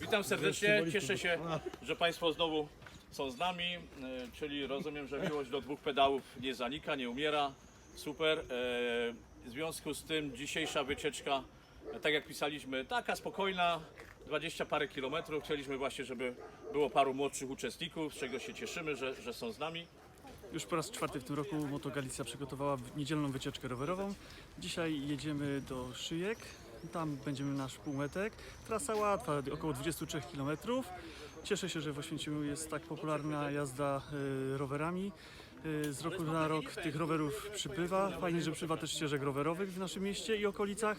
Witam serdecznie, cieszę się, że Państwo znowu są z nami, e, czyli rozumiem, że miłość do dwóch pedałów nie zanika, nie umiera. Super. E, W związku z tym dzisiejsza wycieczka, e, tak jak pisaliśmy, taka spokojna, 20 parę kilometrów. Chcieliśmy właśnie, żeby było paru młodszych uczestników, z czego się cieszymy, że, że są z nami. Już po raz czwarty w tym roku Moto Galicja przygotowała niedzielną wycieczkę rowerową. Dzisiaj jedziemy do Szyjek. Tam będziemy nasz półmetek. Trasa łatwa, około 23 km. Cieszę się, że w Oświęcimiu jest tak popularna jazda y, rowerami. Y, Z roku na rok tych rowerów przybywa. Fajnie, że przybywa też ścieżek rowerowych w naszym mieście i okolicach.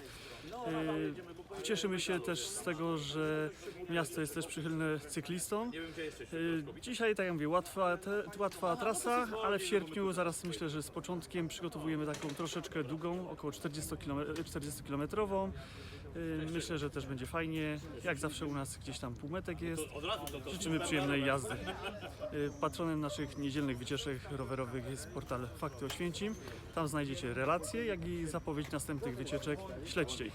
Y, Cieszymy się też z tego, że miasto jest też przychylne cyklistom. Y, Dzisiaj, tak jak mówię, łatwa, te, łatwa trasa, ale w sierpniu zaraz myślę, że z początkiem przygotowujemy taką troszeczkę długą, około 40 km, 40 kilometrową. Y, Myślę, że też będzie fajnie. Jak zawsze u nas gdzieś tam półmetek jest. Życzymy przyjemnej jazdy. Y, Patronem naszych niedzielnych wycieczek rowerowych jest portal Fakty Oświęcim. Tam znajdziecie relacje, jak i zapowiedź następnych wycieczek. Śledźcie ich.